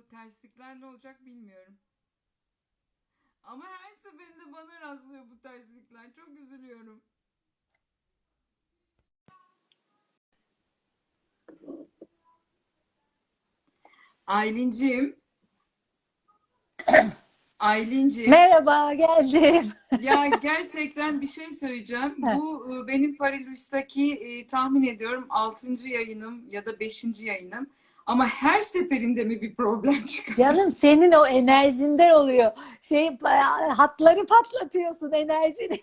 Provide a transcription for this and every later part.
bu terslikler ne olacak bilmiyorum. Ama her seferinde bana rastlıyor bu terslikler. Çok üzülüyorum. Aylinciğim. Aylinciğim. Merhaba, geldim. Ya gerçekten bir şey söyleyeceğim. Bu e, benim Parilus'taki e, tahmin ediyorum 6. yayınım ya da 5. yayınım. Ama her seferinde mi bir problem çıkıyor? Canım senin o enerjinden oluyor. Şey hatları patlatıyorsun enerjini.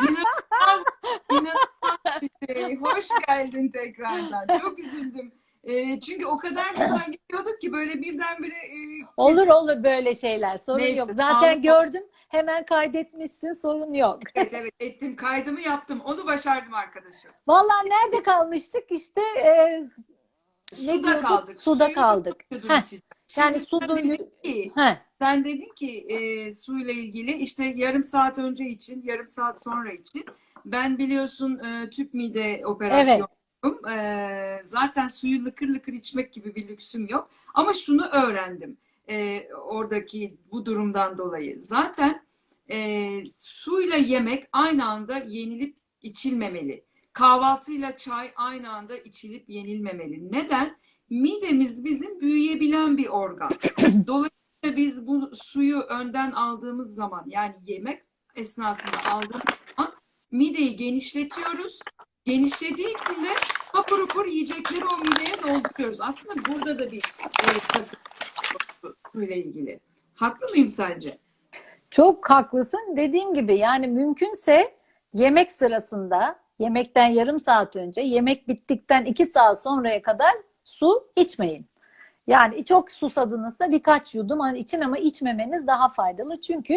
İnanılmaz, inanılmaz bir şey. Hoş geldin tekrardan. Çok üzüldüm. E, çünkü o kadar güzel gidiyorduk ki böyle birdenbire e, Olur olur böyle şeyler. Sorun Neyse, yok. Zaten sağlık- gördüm. Hemen kaydetmişsin. Sorun yok. evet evet ettim kaydımı yaptım. Onu başardım arkadaşım. Vallahi nerede kalmıştık? İşte e, ne Suda diyorduk? kaldık. Suda Suyu kaldık. Heh. Yani su sen duyu- dedin ki, Heh, Sen dedin ki e, suyla ilgili işte yarım saat önce için, yarım saat sonra için. Ben biliyorsun e, tüp mide operasyonu. E, zaten suyu lıkır lıkır içmek gibi bir lüksüm yok. Ama şunu öğrendim e, oradaki bu durumdan dolayı. Zaten e, suyla yemek aynı anda yenilip içilmemeli. Kahvaltıyla çay aynı anda içilip yenilmemeli. Neden? Midemiz bizim büyüyebilen bir organ. Dolayısıyla biz bu suyu önden aldığımız zaman yani yemek esnasında aldığımız zaman mideyi genişletiyoruz. Genişlediği için de hapur hapur yiyecekleri o mideye dolduruyoruz. Aslında burada da bir e, ilgili. Haklı mıyım sence? çok haklısın. Dediğim gibi yani mümkünse yemek sırasında yemekten yarım saat önce yemek bittikten iki saat sonraya kadar su içmeyin. Yani çok susadınızsa birkaç yudum hani için ama içmemeniz daha faydalı. Çünkü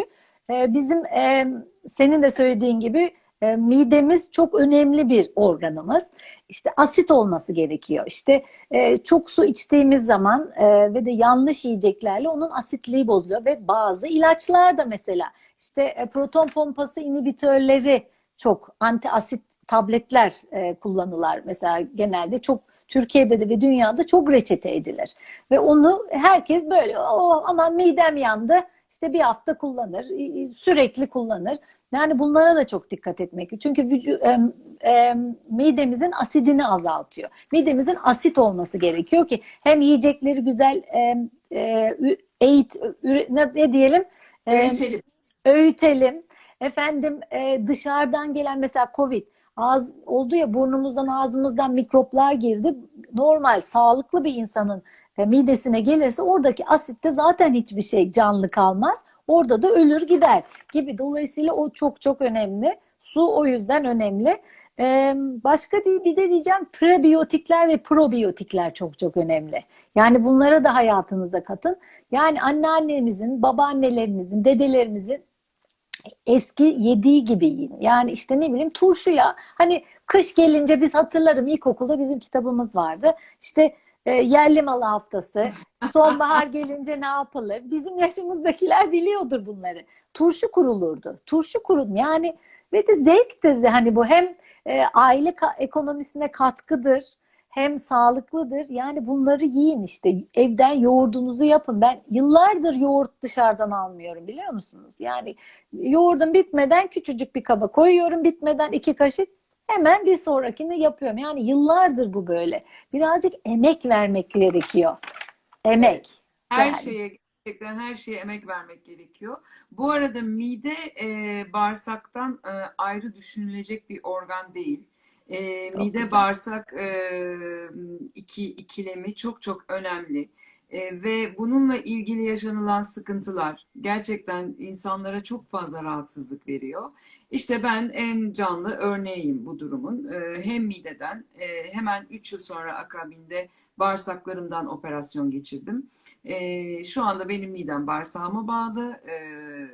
e, bizim e, senin de söylediğin gibi e, midemiz çok önemli bir organımız. İşte asit olması gerekiyor. İşte çok su içtiğimiz zaman ve de yanlış yiyeceklerle onun asitliği bozuluyor ve bazı ilaçlar da mesela işte proton pompası inhibitörleri çok anti asit tabletler e, kullanılar mesela genelde çok Türkiye'de de ve dünyada çok reçete edilir. Ve onu herkes böyle o aman midem yandı işte bir hafta kullanır, sürekli kullanır. Yani bunlara da çok dikkat etmek. Çünkü vücu, e, e, midemizin asidini azaltıyor. Midemizin asit olması gerekiyor ki hem yiyecekleri güzel e, e, eğit, üre, ne, ne diyelim? E, Öğütelim. öğütelim. Efendim e, dışarıdan gelen mesela Covid ağız oldu ya burnumuzdan ağzımızdan mikroplar girdi. Normal sağlıklı bir insanın e, midesine gelirse oradaki asitte zaten hiçbir şey canlı kalmaz. Orada da ölür gider gibi. Dolayısıyla o çok çok önemli. Su o yüzden önemli. Ee, başka değil bir de diyeceğim prebiyotikler ve probiyotikler çok çok önemli. Yani bunlara da hayatınıza katın. Yani anneannemizin, babaannelerimizin, dedelerimizin eski yediği gibi yiyin. Yani işte ne bileyim turşuya hani kış gelince biz hatırlarım ilkokulda bizim kitabımız vardı. İşte e, yerli malı haftası, sonbahar gelince ne yapılır? Bizim yaşımızdakiler biliyordur bunları. Turşu kurulurdu. Turşu kurun yani ve de zevktir de hani bu hem e, aile ka- ekonomisine katkıdır hem sağlıklıdır. Yani bunları yiyin işte. Evden yoğurdunuzu yapın. Ben yıllardır yoğurt dışarıdan almıyorum biliyor musunuz? Yani yoğurdum bitmeden küçücük bir kaba koyuyorum. Bitmeden iki kaşık hemen bir sonrakini yapıyorum. Yani yıllardır bu böyle. Birazcık emek vermek gerekiyor. Emek. Her Yani. şeye gerçekten her şeye emek vermek gerekiyor. Bu arada mide e, bağırsaktan e, ayrı düşünülecek bir organ değil. E, mide güzel. bağırsak e, iki ikilemi çok çok önemli. E, ve bununla ilgili yaşanılan sıkıntılar gerçekten insanlara çok fazla rahatsızlık veriyor. İşte ben en canlı örneğiyim bu durumun. E, hem mideden e, hemen 3 yıl sonra akabinde bağırsaklarımdan operasyon geçirdim. Ee, şu anda benim midem bağırsağıma bağlı. Ee,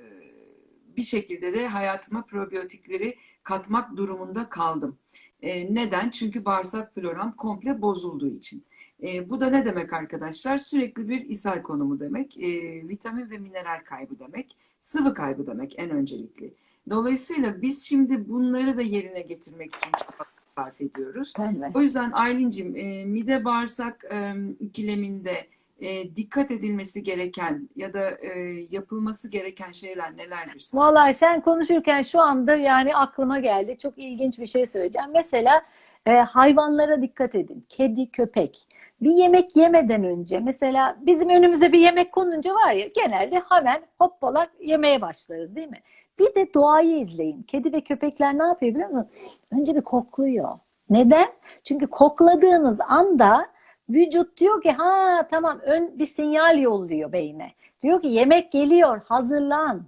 bir şekilde de hayatıma probiyotikleri katmak durumunda kaldım. Ee, neden? Çünkü bağırsak floram komple bozulduğu için. Ee, bu da ne demek arkadaşlar? Sürekli bir ishal konumu demek. Ee, vitamin ve mineral kaybı demek. Sıvı kaybı demek en öncelikli. Dolayısıyla biz şimdi bunları da yerine getirmek için çaba sarf ediyoruz. Mi? O yüzden Aylin'cim e, mide bağırsak e, ikileminde e, dikkat edilmesi gereken ya da e, yapılması gereken şeyler nelerdir? sence? Vallahi sen konuşurken şu anda yani aklıma geldi. Çok ilginç bir şey söyleyeceğim. Mesela e, hayvanlara dikkat edin. Kedi, köpek. Bir yemek yemeden önce mesela bizim önümüze bir yemek konunca var ya genelde hemen hoppala yemeye başlarız değil mi? Bir de doğayı izleyin. Kedi ve köpekler ne yapıyor biliyor musun? Önce bir kokluyor. Neden? Çünkü kokladığınız anda vücut diyor ki ha tamam ön bir sinyal yolluyor beyne. Diyor ki yemek geliyor hazırlan.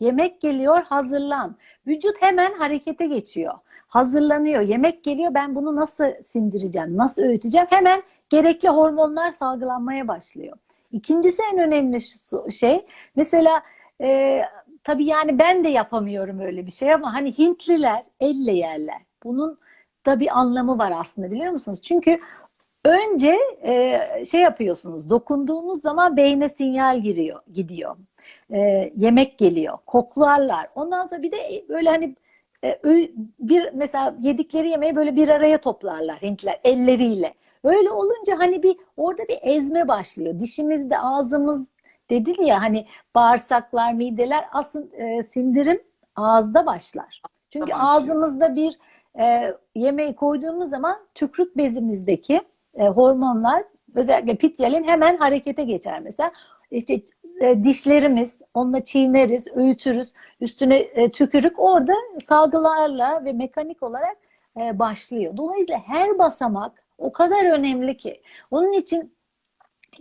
Yemek geliyor, hazırlan. Vücut hemen harekete geçiyor. Hazırlanıyor. Yemek geliyor, ben bunu nasıl sindireceğim, nasıl öğüteceğim? Hemen gerekli hormonlar salgılanmaya başlıyor. İkincisi en önemli şey, mesela e, tabii yani ben de yapamıyorum öyle bir şey ama hani Hintliler elle yerler. Bunun da bir anlamı var aslında biliyor musunuz? Çünkü önce e, şey yapıyorsunuz, dokunduğunuz zaman beyne sinyal giriyor, gidiyor e, yemek geliyor. Koklarlar. Ondan sonra bir de böyle hani e, bir mesela yedikleri yemeği böyle bir araya toplarlar Hintliler elleriyle. Öyle olunca hani bir orada bir ezme başlıyor. Dişimizde ağzımız dedin ya hani bağırsaklar, mideler aslında e, sindirim ağızda başlar. Çünkü başlıyor. ağzımızda bir e, yemeği koyduğumuz zaman tükürük bezimizdeki e, hormonlar özellikle pityalin hemen harekete geçer mesela. İşte e, dişlerimiz, onunla çiğneriz, öğütürüz. Üstüne e, tükürük orada salgılarla ve mekanik olarak e, başlıyor. Dolayısıyla her basamak o kadar önemli ki. Onun için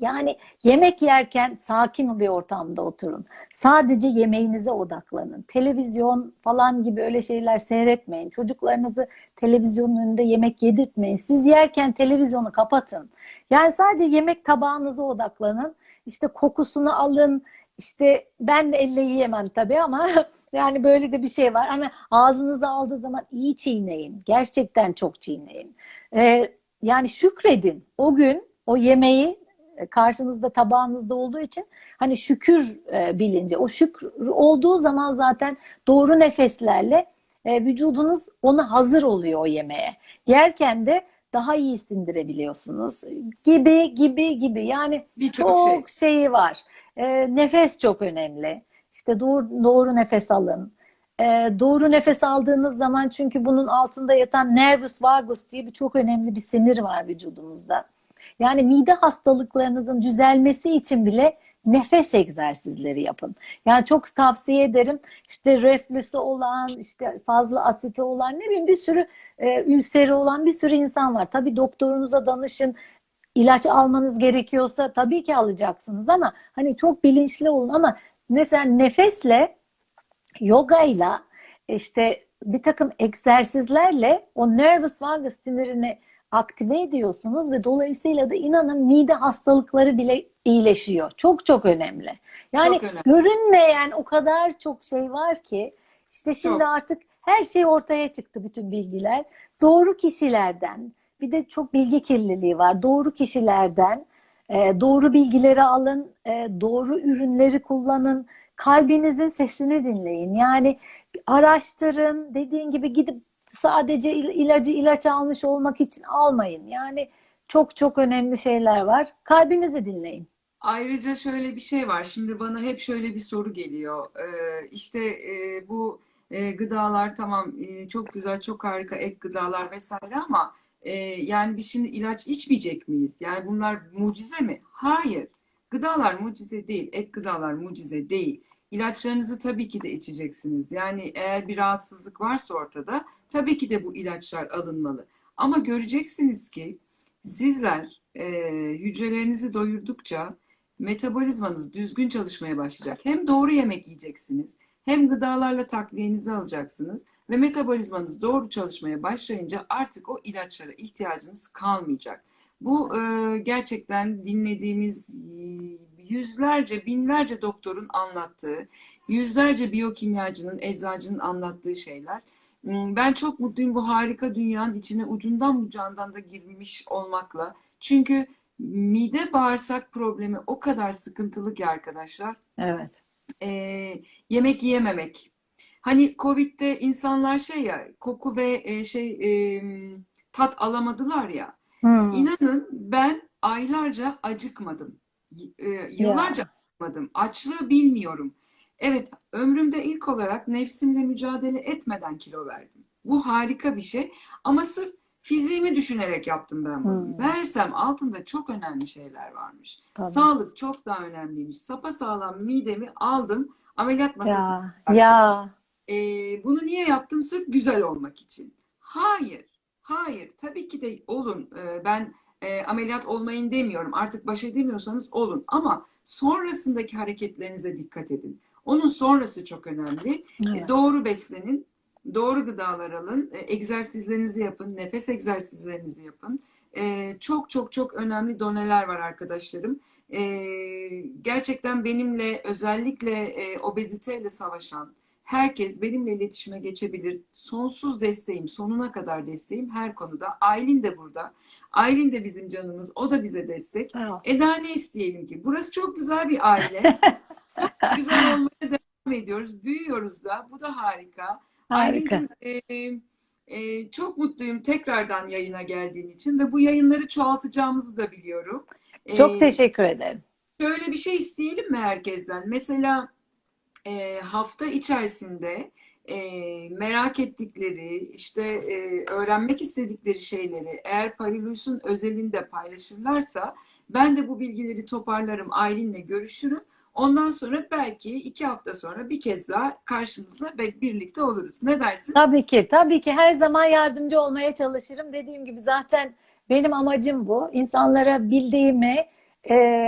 yani yemek yerken sakin bir ortamda oturun. Sadece yemeğinize odaklanın. Televizyon falan gibi öyle şeyler seyretmeyin. Çocuklarınızı televizyonun önünde yemek yedirtmeyin. Siz yerken televizyonu kapatın. Yani sadece yemek tabağınıza odaklanın. İşte kokusunu alın. İşte ben de elle yiyemem tabii ama yani böyle de bir şey var. Hani ağzınıza aldığı zaman iyi çiğneyin. Gerçekten çok çiğneyin. Ee, yani şükredin. O gün o yemeği karşınızda tabağınızda olduğu için hani şükür e, bilinci. O şükür olduğu zaman zaten doğru nefeslerle e, vücudunuz ona hazır oluyor o yemeğe. Yerken de daha iyi sindirebiliyorsunuz. Gibi gibi gibi. Yani Birçok çok şey. şeyi var. E, nefes çok önemli. İşte doğru, doğru nefes alın. E, doğru nefes aldığınız zaman çünkü bunun altında yatan nervus vagus diye bir çok önemli bir sinir var vücudumuzda. Yani mide hastalıklarınızın düzelmesi için bile nefes egzersizleri yapın. Yani çok tavsiye ederim. İşte reflüsü olan, işte fazla asiti olan, ne bileyim bir sürü e, ülseri olan bir sürü insan var. Tabii doktorunuza danışın. İlaç almanız gerekiyorsa tabii ki alacaksınız ama hani çok bilinçli olun ama mesela nefesle yogayla işte bir takım egzersizlerle o nervus vagus sinirini aktive ediyorsunuz ve dolayısıyla da inanın mide hastalıkları bile iyileşiyor. Çok çok önemli. Yani Çok önemli. görünmeyen o kadar çok şey var ki işte şimdi Çok. artık her şey ortaya çıktı bütün bilgiler. Doğru kişilerden bir de çok bilgi kirliliği var. Doğru kişilerden e, doğru bilgileri alın, e, doğru ürünleri kullanın, kalbinizin sesini dinleyin. Yani araştırın, dediğin gibi gidip sadece il- ilacı ilaç almış olmak için almayın. Yani çok çok önemli şeyler var. Kalbinizi dinleyin. Ayrıca şöyle bir şey var. Şimdi bana hep şöyle bir soru geliyor. Ee, işte e, bu e, gıdalar tamam e, çok güzel, çok harika ek gıdalar vesaire ama e, yani biz şimdi ilaç içmeyecek miyiz? Yani bunlar mucize mi? Hayır. Gıdalar mucize değil. Ek gıdalar mucize değil. İlaçlarınızı tabii ki de içeceksiniz. Yani eğer bir rahatsızlık varsa ortada tabii ki de bu ilaçlar alınmalı. Ama göreceksiniz ki sizler e, hücrelerinizi doyurdukça metabolizmanız düzgün çalışmaya başlayacak. Hem doğru yemek yiyeceksiniz, hem gıdalarla takviyenizi alacaksınız ve metabolizmanız doğru çalışmaya başlayınca artık o ilaçlara ihtiyacınız kalmayacak. Bu e, gerçekten dinlediğimiz yüzlerce, binlerce doktorun anlattığı, yüzlerce biyokimyacının, eczacının anlattığı şeyler. Hmm, Ben çok mutluyum bu harika dünyanın içine ucundan bucağından da girmiş olmakla. Çünkü mide bağırsak problemi o kadar sıkıntılı ki arkadaşlar. Evet. Ee, yemek yiyememek. Hani Covid'de insanlar şey ya koku ve e, şey e, tat alamadılar ya. Hmm. İnanın ben aylarca acıkmadım. e, yıllarca açmadım. Açlığı bilmiyorum. Evet, ömrümde ilk olarak nefsimle mücadele etmeden kilo verdim. Bu harika bir şey. Ama sırf fiziğimi düşünerek yaptım ben bunu. Hmm. Meğersem altında çok önemli şeyler varmış. Tabii. Sağlık çok daha önemliymiş. Sapasağlam midemi aldım, ameliyat masasına Ya, ya. ee, bunu niye yaptım? Sırf güzel olmak için. Hayır, hayır. Tabii ki de olun. Ee, ben e, ameliyat olmayın demiyorum. Artık baş edemiyorsanız olun. Ama sonrasındaki hareketlerinize dikkat edin. Onun sonrası çok önemli. Evet. E, Doğru beslenin, doğru gıdalar alın, e, egzersizlerinizi yapın, nefes egzersizlerinizi yapın. E, Çok çok çok önemli doneler var arkadaşlarım. E, Gerçekten benimle özellikle e, obeziteyle savaşan herkes benimle iletişime geçebilir. Sonsuz desteğim, sonuna kadar desteğim her konuda. Aylin de burada. Aylin de bizim canımız, o da bize destek. Ol. Eda ne isteyelim ki? Burası çok güzel bir aile. Güzel olmaya devam ediyoruz. Büyüyoruz da. Bu da harika. Harika. Aylin'cim, e, e, çok mutluyum tekrardan yayına geldiğin için ve bu yayınları çoğaltacağımızı da biliyorum. E, Çok teşekkür ederim. Şöyle bir şey isteyelim mi herkesten? Mesela e, hafta içerisinde e, merak ettikleri, işte e, öğrenmek istedikleri şeyleri eğer Parilus'un özelinde paylaşırlarsa ben de bu bilgileri toparlarım, Aylin'le görüşürüm. Ondan sonra belki iki hafta sonra bir kez daha karşınızda ve birlikte oluruz. Ne dersin? Tabii ki, tabii ki her zaman yardımcı olmaya çalışırım. Dediğim gibi zaten benim amacım bu. İnsanlara bildiğimi e,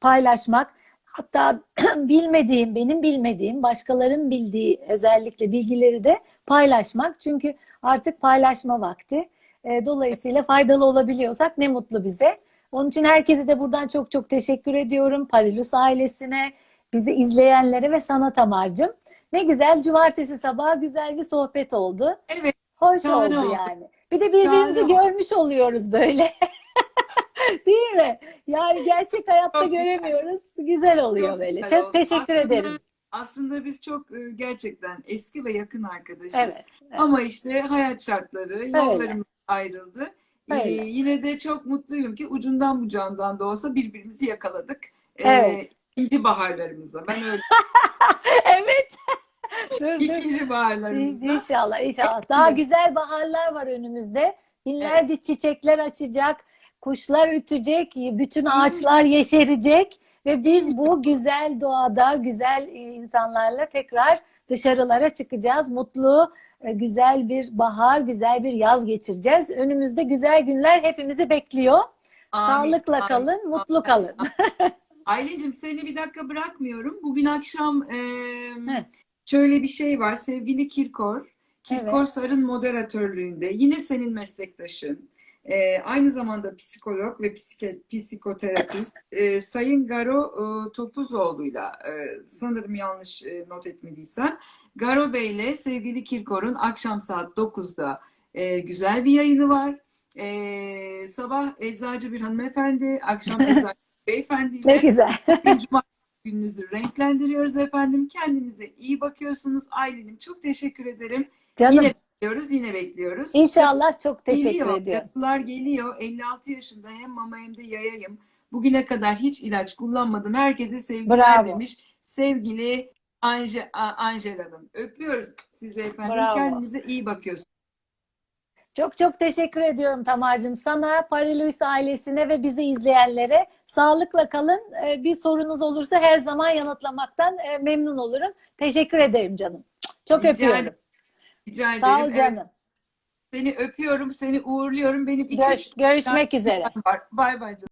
paylaşmak. Hatta bilmediğim, benim bilmediğim, başkalarının bildiği özellikle bilgileri de paylaşmak. Çünkü artık paylaşma vakti. E, dolayısıyla faydalı olabiliyorsak ne mutlu bize. Onun için herkese de buradan çok çok teşekkür ediyorum. Parilus ailesine, bizi izleyenlere ve sana Tamar'cığım. Ne güzel cumartesi sabahı güzel bir sohbet oldu. Evet, Hoş Şahane oldu yani. Bir de birbirimizi oldu. görmüş oluyoruz böyle. Değil mi? Yani gerçek hayatta Çok göremiyoruz. Güzel oluyor çok böyle. güzel Çok oldu. teşekkür Aslında- ederim. Aslında biz çok e, gerçekten eski ve yakın arkadaşız. Evet. evet. Ama işte hayat şartları, yollarımız ayrıldı. Ee, yine de çok mutluyum ki ucundan bucağından da olsa birbirimizi yakaladık. Ee, Evet. ikinci baharlarımızda. Ben öyle Evet. Dur dur. ikinci baharlarımızda. İnşallah, inşallah. Daha Evet. güzel baharlar var önümüzde. Binlerce çiçekler açacak, kuşlar ötecek, bütün ağaçlar yeşerecek ve biz bu güzel doğada, güzel e, insanlarla tekrar dışarılara çıkacağız. Mutlu, güzel bir bahar, güzel bir yaz geçireceğiz. Önümüzde güzel günler hepimizi bekliyor. Amin, Sağlıkla amin, kalın, mutlu amin. kalın. Aylin'cim seni bir dakika bırakmıyorum. Bugün akşam e, Evet. şöyle bir şey var. Sevgili Kirkor, Kirkor Sar'ın moderatörlüğünde yine senin meslektaşın, e, aynı zamanda psikolog ve psike, psikoterapist e, Sayın Garo e, Topuzoğlu'yla e, sanırım yanlış e, not etmediysem Garo Bey'le sevgili Kirkor'un akşam saat 9'da e, güzel bir yayını var. E, sabah eczacı bir hanımefendi, akşam eczacı bir beyefendiyle Ne güzel. Cumartesi gününüzü renklendiriyoruz efendim. Kendinize iyi bakıyorsunuz. Aylin'im çok teşekkür ederim. Canım, Yine bekliyoruz, yine bekliyoruz. inşallah çok teşekkür Geliyor, ediyorum. yapılar geliyor. 56 yaşında hem mama hem de yayayım. Bugüne kadar hiç ilaç kullanmadım. Herkese sevgiler Bravo. demiş. Sevgili Anje, A- Angel Hanım. Öpüyoruz sizi efendim. Bravo. Kendinize iyi bakıyorsunuz. Çok çok teşekkür ediyorum Tamar'cığım. Sana, Pariluis ailesine ve bizi izleyenlere sağlıkla kalın. Ee, Bir sorunuz olursa her zaman yanıtlamaktan e, memnun olurum. Teşekkür ederim canım. Çok Rica öpüyorum. ederim. Rica ederim. Sağ ol Evet, canım. seni öpüyorum, seni uğurluyorum. Benim iki Gör- üç görüşmek üzere. var. Bay bay canım.